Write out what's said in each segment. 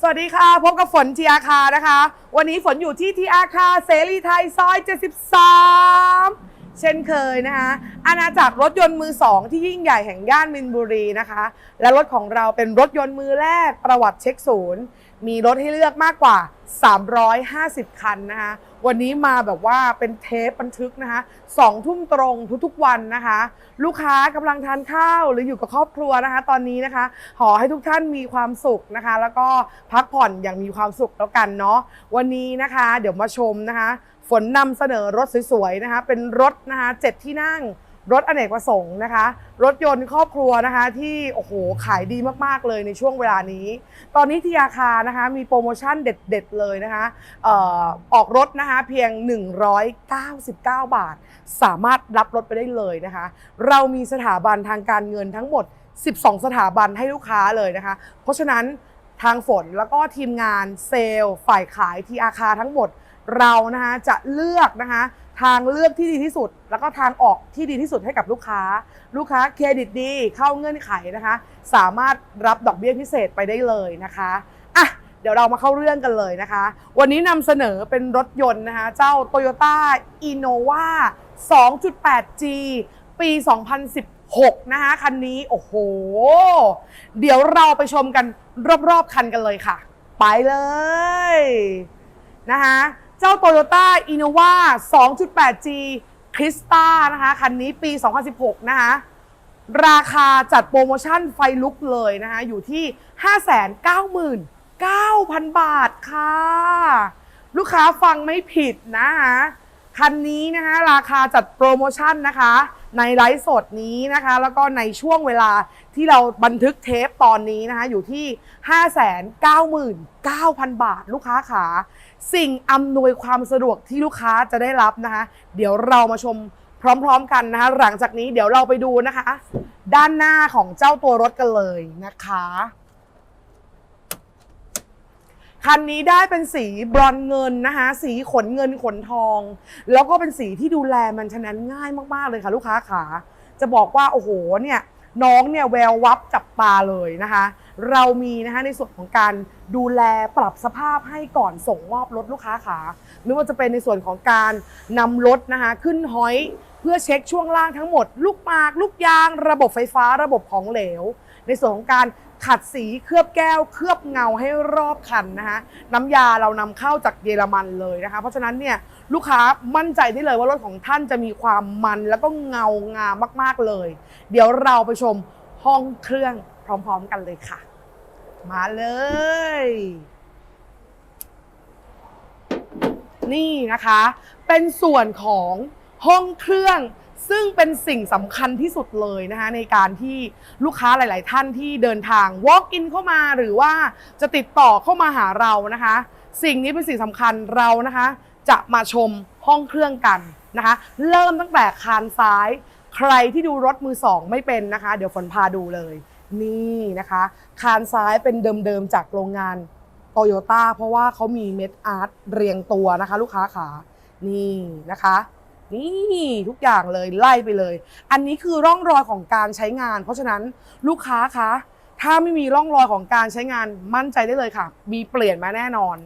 สวัสดีค่ะพบกับฝนทีอาคานะคะ วันนี้ฝนอยู่ที่ทีอาคาเสรีไทยซอย 73 เช่นเคยนะคะอาณาจักรรถยนต์มือสองที่ยิ่งใหญ่แห่งย่านมินบุรีนะคะ และรถของเราเป็นรถยนต์มือแรกประวัติเช็คศูนย์ มีรถให้เลือกมากกว่า 350 คันนะคะวันนี้มาแบบว่าเป็นเทปบันทึกนะคะสองทุ่มตรงทุกๆวันนะคะ ลูกค้ากำลังทานข้าวหรืออยู่กับครอบครัวนะคะ ตอนนี้นะคะ ขอให้ทุกท่านมีความสุขนะคะ แล้วก็พักผ่อนอย่างมีความสุขแล้วกันเนาะวันนี้นะคะ เดี๋ยวมาชมนะคะ ฝนนำเสนอรถสวยๆนะคะ เป็นรถนะคะเจ็ดที่นั่ง รถอเนกประสงค์นะคะ รถยนต์ครอบครัวนะคะ ที่โอ้โหขายดีมากๆเลยในช่วงเวลานี้ ตอนนี้ที่อาคานะคะมีโปรโมชั่นเด็ดๆเลยนะคะออออกรถนะคะเพียง 199 บาท สามารถรับรถไปได้เลยนะคะ เรามีสถาบันทางการเงินทั้งหมด 12 สถาบันให้ลูกค้าเลยนะคะ เพราะฉะนั้นทางฝนแล้วก็ทีมงานเซลล์ ฝ่ายขายที่อาคาทั้งหมดเรานะคะจะเลือกนะคะ ทางเลือกที่ดีที่สุด แล้วก็ทางออกที่ดีที่สุดให้กับลูกค้า ลูกค้าเครดิตดีเข้าเงื่อนไขนะคะ สามารถรับดอกเบี้ยพิเศษไปได้เลยนะคะอะเดี๋ยวเรามาเข้าเรื่องกันเลยนะคะ วันนี้นำเสนอเป็นรถยนต์นะคะ เจ้า Toyota Innova 2.8G ปี 2016 นะคะ คันนี้ โอ้โห เดี๋ยวเราไปชมกันรอบๆ คันกันเลยค่ะ ไปเลยนะคะ เจ้า Toyota Innova 2.8G Crista นะคะ คันนี้ปี 2016 นะคะ ราคาจัดโปรโมชั่นไฟลุกเลยนะคะ อยู่ที่ 599,000 บาทค่ะ ลูกค้าฟังไม่ผิดนะคะคันนี้นะคะราคาจัดโปรโมชั่นนะคะ ในไลฟ์สดนี้นะคะ แล้วก็ในช่วงเวลาที่เราบันทึกเทปตอนนี้นะคะ อยู่ที่ 599,000 บาท ลูกค้าขา สิ่งอำนวยความสะดวกที่ลูกค้าจะได้รับนะคะ เดี๋ยวเรามาชมพร้อมๆกันนะคะ หลังจากนี้เดี๋ยวเราไปดูนะคะ ด้านหน้าของเจ้าตัวรถกันเลยนะคะคันนี้ได้เป็นสีบรอนเงินนะคะสีขนเงินขนทอง แล้วก็เป็นสีที่ดูแลมันฉะนั้นง่ายมากๆเลยค่ะ ลูกค้าขาจะบอกว่าโอ้โหเนี่ยน้องเนี่ยแวววับจับตาเลยนะคะ เรามีนะคะในส่วนของการดูแลปรับสภาพให้ก่อนส่งมอบรถลูกค้าขาไม่ว่าจะเป็นในส่วนของการนำรถนะคะขึ้นห้อยเพื่อเช็คช่วงล่างทั้งหมด ลูกหมากลูกยาง ระบบไฟฟ้าระบบของเหลว ในส่วนของการขัดสีเคลือบแก้ว เคลือบเงาให้รอบคันนะคะน้ำยาเรานำเข้าจากเยอรมันเลยนะคะ เพราะฉะนั้นเนี่ยลูกค้ามั่นใจได้เลยว่ารถของท่านจะมีความมันแล้วก็เงางามมาก ๆเลย เดี๋ยวเราไปชมห้องเครื่องพร้อม ๆ กันเลยค่ะ มาเลย นี่นะคะ เป็นส่วนของห้องเครื่องซึ่งเป็นสิ่งสำคัญที่สุดเลยนะคะในการที่ลูกค้าหลาย ๆ ท่านที่เดินทาง walk in เข้ามาหรือว่าจะติดต่อเข้ามาหาเรานะคะ สิ่งนี้เป็นสิ่งสำคัญเรานะคะ จะมาชมห้องเครื่องกันนะคะ เริ่มตั้งแต่คานซ้าย ใครที่ดูรถมือสองไม่เป็นนะคะ เดี๋ยวฝนพาดูเลย นี่นะคะ คานซ้ายเป็นเดิมๆจากโรงงานโตโยต้าเพราะว่าเขามีเม็ดอาร์ตเรียงตัวนะคะ ลูกค้าขานี่นะคะนี่ทุกอย่างเลยไล่ไปเลย อันนี้คือร่องรอยของการใช้งาน เพราะฉะนั้นลูกค้าคะ ถ้าไม่มีร่องรอยของการใช้งานมั่นใจได้เลยค่ะ มีเปลี่ยนมาแน่นอน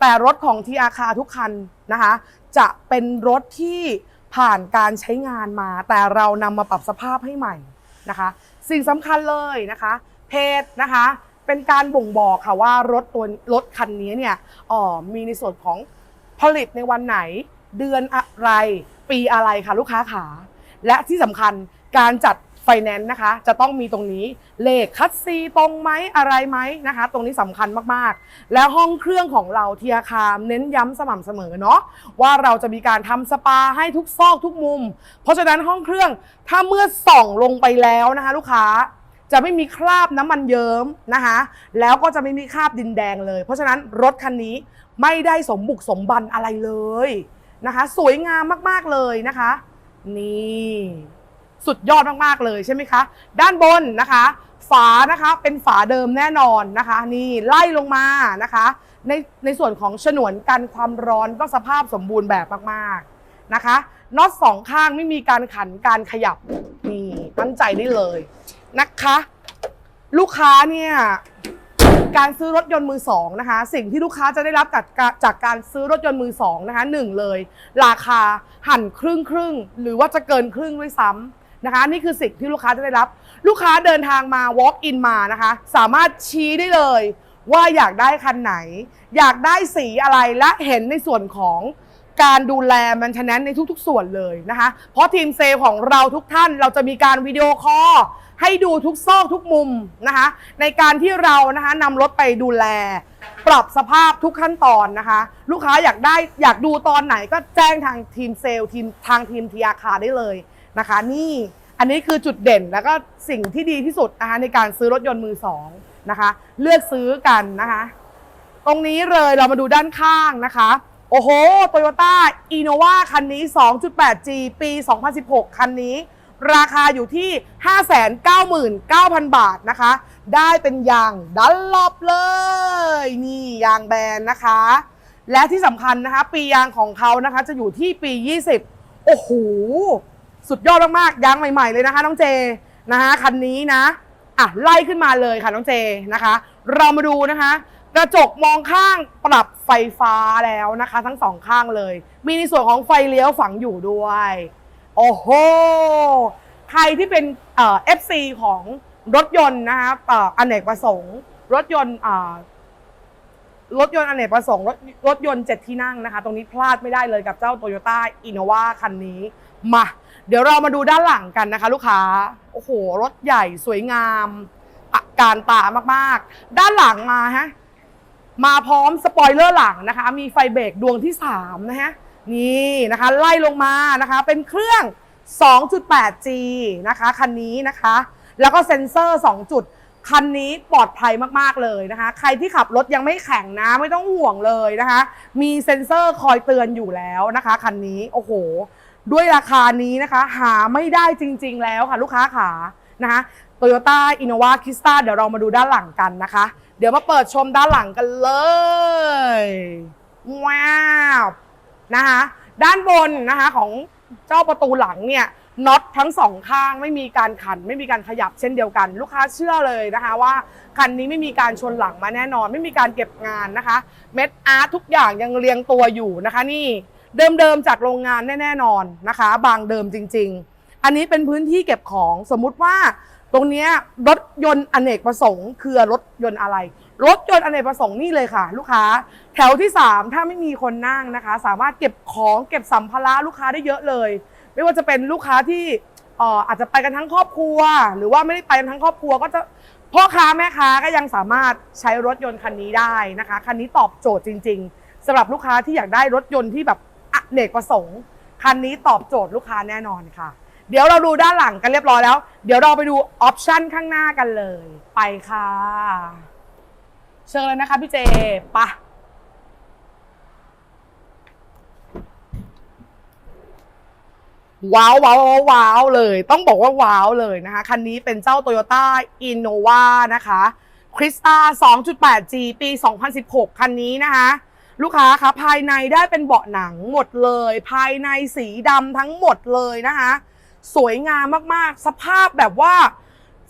แต่รถของทีอาคาทุกคันนะคะ จะเป็นรถที่ผ่านการใช้งานมา แต่เรานำมาปรับสภาพให้ใหม่นะคะ สิ่งสำคัญเลยนะคะ เพจนะคะ เป็นการบ่งบอกค่ะว่ารถตัวรถคันนี้เนี่ยอ๋อมีในส่วนของผลิตในวันไหน เดือนอะไร ปีอะไรค่ะลูกค้าขาและที่สำคัญการจัด ไฟแนนซ์นะคะ จะต้องมีตรงนี้เลขคัดซีตรงไหมอะไรไหมนะคะ ตรงนี้สำคัญมากๆ แล้วห้องเครื่องของเราเทียคามเน้นย้ำสม่ำเสมอเนาะว่าเราจะมีการทำสปาให้ทุกซอกทุกมุม เพราะฉะนั้นห้องเครื่องถ้าเมื่อส่องลงไปแล้วนะคะ ลูกค้าจะไม่มีคราบน้ำมันเยิ้มนะคะ แล้วก็จะไม่มีคราบดินแดงเลย เพราะฉะนั้นรถคันนี้ไม่ได้สมบุกสมบันอะไรเลยนะคะ สวยงามมากๆเลยนะคะ นี่ สุดยอดมากๆเลยใช่ไหมคะ ด้านบนนะคะ ฝานะคะเป็นฝาเดิมแน่นอนนะคะ นี่ไล่ลงมานะคะ ในในส่วนของฉนวนกันความร้อนก็สภาพสมบูรณ์แบบมากๆนะคะน็อตสองข้างไม่มีการขันการขยับนี่มั่นใจได้เลยนะคะ ลูกค้าเนี่ยการซื้อรถยนต์มือสองนะคะ สิ่งที่ลูกค้าจะได้รับจากจากการซื้อรถยนต์มือสองนะคะหนึ่งเลย ราคาหั่นครึ่งครึ่งหรือว่าจะเกินครึ่งด้วยซ้ำ นะคะนี่คือสิ่งที่ลูกค้าจะได้รับ ลูกค้าเดินทางมา walk in มานะคะ สามารถชี้ได้เลย ว่าอยากได้คันไหน อยากได้สีอะไรและเห็นในส่วนของการดูแลมันชนะในทุกๆ ส่วนเลยนะคะ เพราะทีมเซลล์ของเราทุกท่านเราจะมีการวิดีโอคอลให้ดูทุกซอกทุกมุมนะคะ ในการที่เรานะคะนำรถไปดูแล ปรับสภาพทุกขั้นตอนนะคะ ลูกค้าอยากได้อยากดูตอนไหนก็แจ้งทางทีมเซลล์ทีมทางทีมทีอาคาได้เลย นะคะ นี่อันนี้คือจุดเด่นแล้วก็สิ่งที่ดีที่สุดนะคะในการซื้อรถยนต์มือสองนะคะ เลือกซื้อกันนะคะ ตรงนี้เลยเรามาดูด้านข้างนะคะ โอ้โหโตโยต้าอีโนวาคันนี้ 2.8G ปี 2016 คันนี้ ราคาอยู่ที่ 599,000 บาทนะคะ ได้เป็นยางดันลอบเลย นี่ยางแบรนด์นะคะ และที่สำคัญนะคะ ปียางของเขานะคะจะอยู่ที่ปี 20 โอ้โห สุดยอดมากๆยางใหม่ ๆ เลยนะคะน้องเจนะคะคันนี้นะอะไล่ขึ้นมาเลยค่ะน้องเจนะคะ เรามาดูนะคะ กระจกมองข้างปรับไฟฟ้าแล้วนะคะ ทั้งสองข้างเลย มีในส่วนของไฟเลี้ยวฝังอยู่ด้วย โอ้โหใครที่เป็นเอฟซีของรถยนต์นะคะเอ่ออเนกประสงค์ รถยนต์อ่ารถยนต์อเนกประสงค์รถรถยนต์เจ็ดที่นั่งนะคะ ตรงนี้พลาดไม่ได้เลยกับเจ้า Toyota Innova คันนี้ มา เดี๋ยวเรามาดูด้านหลังกันนะคะ ลูกค้า โอ้โห รถใหญ่สวยงามอะการตามากๆ ด้านหลังมาฮะ มาพร้อมสปอยเลอร์หลังนะคะ มีไฟเบรกดวงที่ 3 นะฮะ นี่นะคะ ไล่ลงมานะคะ เป็นเครื่อง 2.8G นะคะ คันนี้นะคะ แล้วก็เซ็นเซอร์ 2 จุด คันนี้ปลอดภัยมาก ๆ เลยนะคะ ใครที่ขับรถยังไม่แข็งนะ ไม่ต้องห่วงเลยนะคะ มีเซ็นเซอร์คอยเตือนอยู่แล้วนะคะ คันนี้ โอ้โห ด้วยราคานี้นะคะ หาไม่ได้จริง ๆ แล้วค่ะลูกค้าขานะคะ Toyota Innova Krista เดี๋ยวเรามาดูด้านหลังกันนะคะ เดี๋ยวมาเปิดชมด้านหลังกันเลยว้าวนะคะด้านบนนะคะของเจ้าประตูหลังเนี่ยน็อตทั้งสองข้างไม่มีการขัน ไม่มีการขยับเช่นเดียวกัน ลูกค้าเชื่อเลยนะคะว่าคันนี้ไม่มีการชนหลังมาแน่นอน ไม่มีการเก็บงานนะคะ เม็ดอาร์ตทุกอย่างยังเรียงตัวอยู่นะคะนี่ เดิมๆจากโรงงานแน่ๆนอนนะคะ บางเดิมจริง ๆ อันนี้เป็นพื้นที่เก็บของสมมุติว่า ตรงนี้รถยนต์อเนกประสงค์ คือรถยนต์อะไร รถยนต์อเนกประสงค์นี่เลยค่ะ ลูกค้า แถวที่ 3 ถ้าไม่มีคนนั่งนะคะ สามารถเก็บของเก็บสัมภาระลูกค้าได้เยอะเลย ไม่ว่าจะเป็นลูกค้าที่อออาจจะไปกันทั้งครอบครัว หรือว่าไม่ได้ไปกันทั้งครอบครัวก็จะพ่อค้าแม่ค้าก็ยังสามารถใช้รถยนต์คันนี้ได้นะคะ คันนี้ตอบโจทย์จริง ๆสำหรับลูกค้าที่อยากได้รถยนต์ที่แบบ อเนกประสงค์ คันนี้ตอบโจทย์ลูกค้าแน่นอนค่ะ เดี๋ยวเราดูด้านหลังกันเรียบร้อยแล้ว เดี๋ยวเราไปดูออปชันข้างหน้ากันเลย ไปค่ะ เชิญเลยนะคะพี่เจปะว้าวว้าวว้าวเลย ต้องบอกว่าว้าวเลยนะคะ คันนี้เป็นเจ้า Toyota Innova นะคะคริสตา 2.8G ปี 2016 คันนี้นะคะ ลูกค้าคะภายในได้เป็นเบาะหนังหมดเลย ภายในสีดำทั้งหมดเลยนะคะ สวยงามมากๆ สภาพแบบว่า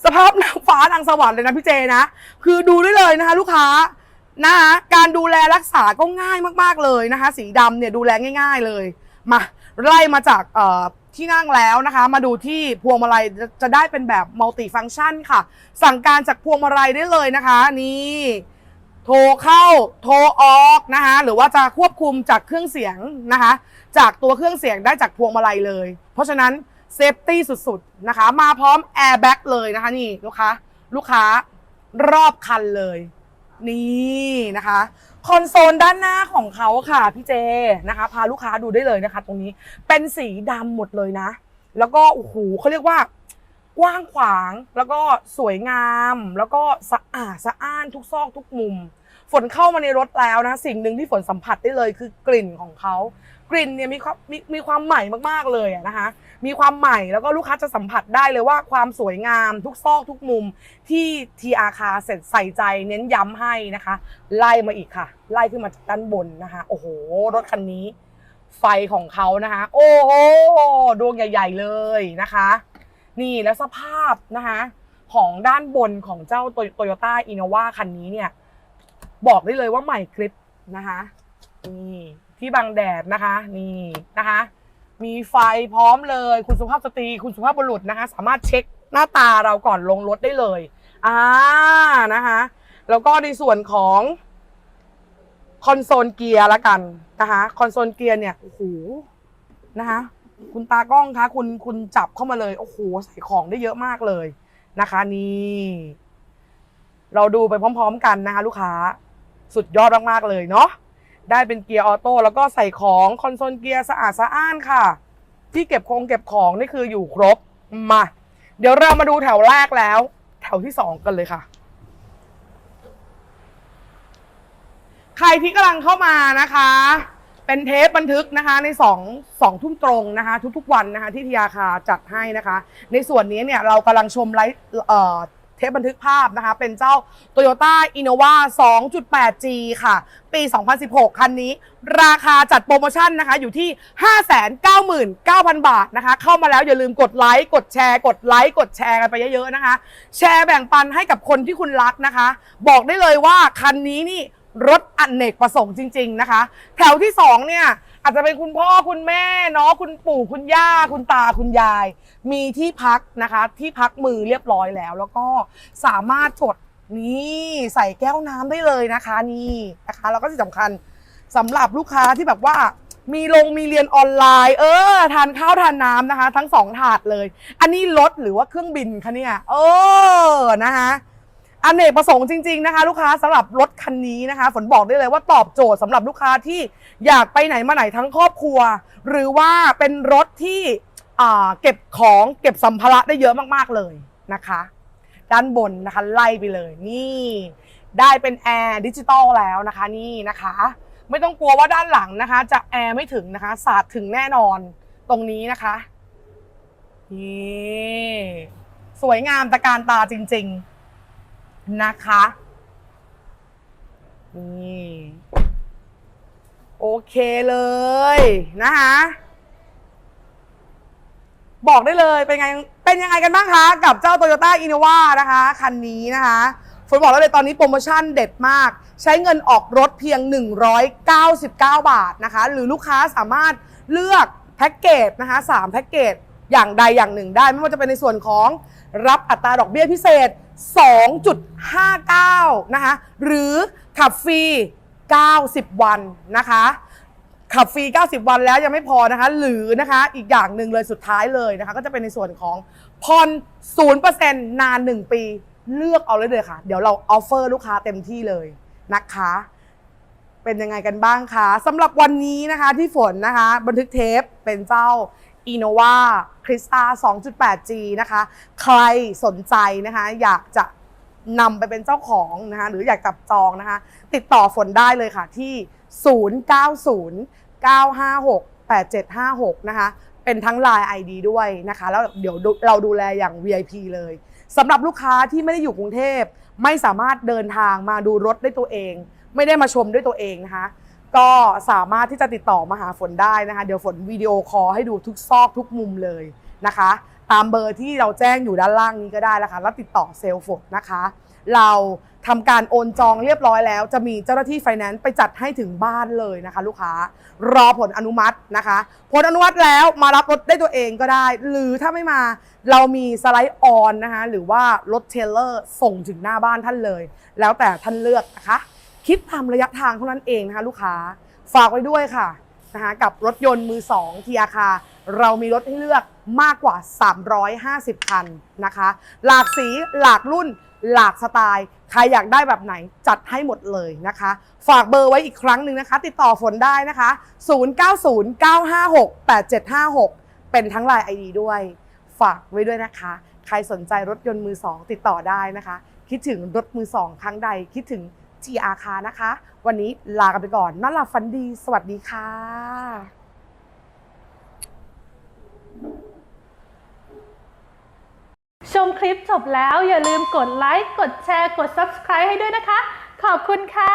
สภาพนางฟ้านางสวรรค์เลยนะพี่เจนะ คือดูได้เลยนะคะ ลูกค้านะคะการดูแลรักษาก็ง่ายมากๆเลยนะคะ สีดำเนี่ยดูแลง่าย ๆเลย มาไล่มาจากที่นั่งแล้วนะคะ มาดูที่พวงมาลัยจะได้เป็นแบบมัลติฟัง c t ชันค่ะ สั่งการจากพวงมาลัยได้เลยนะคะ นี่ โทรเข้าโทรออกนะคะหรือว่าจะควบคุมจากเครื่องเสียงนะคะจากตัวเครื่องเสียงได้จากพวงมาลัยเลย เพราะฉะนั้นเซฟตี้สุดๆนะคะมาพร้อมแอร์แบ็กเลยนะคะนี่ลูกค้าลูกค้ารอบคันเลย นี่นะคะคอนโซลด้านหน้าของเขาค่ะพี่เจนะคะ พาลูกค้าดูได้เลยนะคะ ตรงนี้เป็นสีดำหมดเลยนะ แล้วก็โอ้โหเขาเรียกว่ากว้างขวางแล้วก็สวยงาม แล้วก็สะอาดสะอ้านทุกซอกทุกมุม ฝนเข้ามาในรถแล้วนะ สิ่งหนึ่งที่ฝนสัมผัสได้เลยคือกลิ่นของเขากลิ่นเนี่ยมีความมีมีความใหม่มากๆเลยนะคะ มีความใหม่แล้วก็ลูกค้าจะสัมผัสได้เลยว่าความสวยงามทุกซอกทุกมุมที่ทีอาคาเสร็จใส่ใจเน้นย้ำให้นะคะ ไล่มาอีกค่ะ ไล่ขึ้นมาจากด้านบนนะคะ โอ้โห รถคันนี้ ไฟของเขานะคะ โอ้โหดวงใหญ่ ๆเลยนะคะ นี่แล้วสภาพนะคะ ของด้านบนของเจ้าโตโยต้าอินโนวาคันนี้เนี่ย บอกได้เลยว่าใหม่กริปนะคะนี่ที่บังแดดนะคะ นี่นะคะ มีไฟพร้อมเลยคุณสุภาพสตรีคุณสุภาพบุรุษนะคะ สามารถเช็คหน้าตาเราก่อนลงรถได้เลยอ่านะคะ แล้วก็ในส่วนของคอนโซลเกียร์ละกันนะคะคอนโซลเกียร์เนี่ยโอ้โหนะคะคุณตากล้องคะคุณคุณจับเข้ามาเลยโอ้โหใส่ของได้เยอะมากเลยนะคะนี่เราดูไปพร้อม ๆ กันนะคะ ลูกค้า สุดยอดมากๆเลยเนาะได้เป็นเกียร์ออโต้แล้วก็ใส่ของคอนโซลเกียร์สะอาดสะอ้านค่ะ ที่เก็บคงเก็บของนี่คืออยู่ครบมา เดี๋ยวเรามาดูแถวแรกแล้ว แถวที่สองกันเลยค่ะ ใครที่กำลังเข้ามานะคะ เป็นเทปบันทึกนะคะ ในสองสองทุ่มตรงนะคะ ทุกๆวันนะคะที่ทียาคาจัดให้นะคะ ในส่วนนี้เนี่ยเรากำลังชมไลฟ์ เทปบันทึกภาพนะคะ เป็นเจ้า Toyota Innova 2.8G ค่ะ ปี 2016 คันนี้ ราคาจัดโปรโมชั่นนะคะ อยู่ที่ 599,000 บาทนะคะ เข้ามาแล้วอย่าลืมกดไลค์ กดแชร์ กดไลค์ กดแชร์กันไปเยอะๆนะคะ แชร์แบ่งปันให้กับคนที่คุณรักนะคะ บอกได้เลยว่าคันนี้นี่รถอันเนกประสงค์จริง ๆ นะคะ แถวที่สองเนี่ย อาจจะเป็นคุณพ่อคุณแม่เนาะคุณปู่คุณย่าคุณตาคุณยาย มีที่พักนะคะ ที่พักมือเรียบร้อยแล้ว แล้วก็สามารถกดนี่ใส่แก้วน้ำได้เลยนะคะ นี่นะคะ แล้วก็ที่สำคัญสำหรับลูกค้าที่แบบว่ามีลงมีเรียนออนไลน์ เออ ทานข้าวทานน้ำนะคะ ทั้งสองถาดเลย อันนี้รถหรือว่าเครื่องบินคะเนี่ยเออนะคะ อันเนกประสงค์จริง ๆนะคะ ลูกค้าสำหรับรถคันนี้นะคะ ฝนบอกได้เลยว่าตอบโจทย์สำหรับลูกค้าที่อยากไปไหนมาไหนทั้งครอบครัว หรือว่าเป็นรถที่เก็บของเก็บสัมภาระได้เยอะมากๆเลยนะคะ ด้านบนนะคะไล่ไปเลยนี่ ได้เป็นแอร์ดิจิตอลแล้วนะคะนี่นะคะ ไม่ต้องกลัวว่าด้านหลังนะคะ จะแอร์ไม่ถึงนะคะสาดถึงแน่นอนตรงนี้นะคะนี่สวยงามตะการตาจริง ๆ นะคะ นี่ โอเคเลยนะคะบอกได้เลยเป็นไงเป็นยังไงกันบ้างคะกับเจ้า Toyota Innova นะคะ คันนี้นะคะฝนบอกได้เลยตอนนี้โปรโมชั่นเด็ดมาก ใช้เงินออกรถเพียง 199 บาทนะคะ หรือลูกค้าสามารถเลือกแพ็กเกจนะคะ3แพ็กเกจอย่างใดอย่างหนึ่งได้ ไม่ว่าจะเป็นในส่วนของ รับอัตราดอกเบี้ยพิเศษ 2.59 นะคะ หรือขับฟรี 90 วันนะคะ ขับฟรี 90 วันแล้วยังไม่พอนะคะ หรือนะคะอีกอย่างหนึ่งเลยสุดท้ายเลยนะคะ ก็จะเป็นในส่วนของผ่อน0%นาน 1 ปี เลือกเอาเลยเลยค่ะ เดี๋ยวเราออฟเฟอร์ลูกค้าเต็มที่เลยนะคะเป็นยังไงกันบ้างคะสำหรับวันนี้นะคะที่ฝนนะคะ บันทึกเทปเป็นเจ้า Innova Crista 2.8G นะคะ ใครสนใจนะคะ อยากจะนำไปเป็นเจ้าของนะคะ หรืออยากจับจองนะคะ ติดต่อฝนได้เลยค่ะที่ 090 956 8756 นะคะ เป็นทั้ง Line ID ด้วยนะคะ แล้วเดี๋ยวเราดูแลอย่าง VIP เลยสำหรับลูกค้าที่ไม่ได้อยู่กรุงเทพ ไม่สามารถเดินทางมาดูรถได้ตัวเอง ไม่ได้มาชมด้วยตัวเองนะคะ ก็สามารถที่จะติดต่อมาหาฝนได้นะคะ เดี๋ยวฝนวิดีโอคอลให้ดูทุกซอกทุกมุมเลยนะคะ ตามเบอร์ที่เราแจ้งอยู่ด้านล่างนี้ก็ได้แล้วค่ะแล้วติดต่อเซลล์ฝนนะคะ เราทำการโอนจองเรียบร้อยแล้ว จะมีเจ้าหน้าที่ไฟแนนซ์ไปจัดให้ถึงบ้านเลยนะคะ ลูกค้ารอผลอนุมัตินะคะ ผลอนุมัติแล้วมารับรถได้ตัวเองก็ได้ หรือถ้าไม่มาเรามีสไลด์ออนนะคะหรือว่ารถเทรลเลอร์ส่งถึงหน้าบ้านท่านเลย แล้วแต่ท่านเลือกนะคะ คิดตามระยะทางเท่านั้นเองนะคะลูกค้าฝากไว้ด้วยค่ะนะคะกับรถยนต์มือ2ทีอาคาเรามีรถให้เลือกมากกว่า 350 คันนะคะ หลากสีหลากรุ่น หลากสไตล์ ใครอยากได้แบบไหนจัดให้หมดเลยนะคะ ฝากเบอร์ไว้อีกครั้งหนึ่งนะคะ ติดต่อฝนได้นะคะ 0909568756 เป็นทั้งไลน์ ID ด้วย ฝากไว้ด้วยนะคะ ใครสนใจรถยนต์มือสองติดต่อได้นะคะ คิดถึงรถมือสองครั้งใดคิดถึง GR คานะคะ วันนี้ลากันไปก่อนนอนหลับฝันดี สวัสดีค่ะชมคลิปจบแล้วอย่าลืมกดไลค์ กดแชร์ กด Subscribe ให้ด้วยนะคะ ขอบคุณค่ะ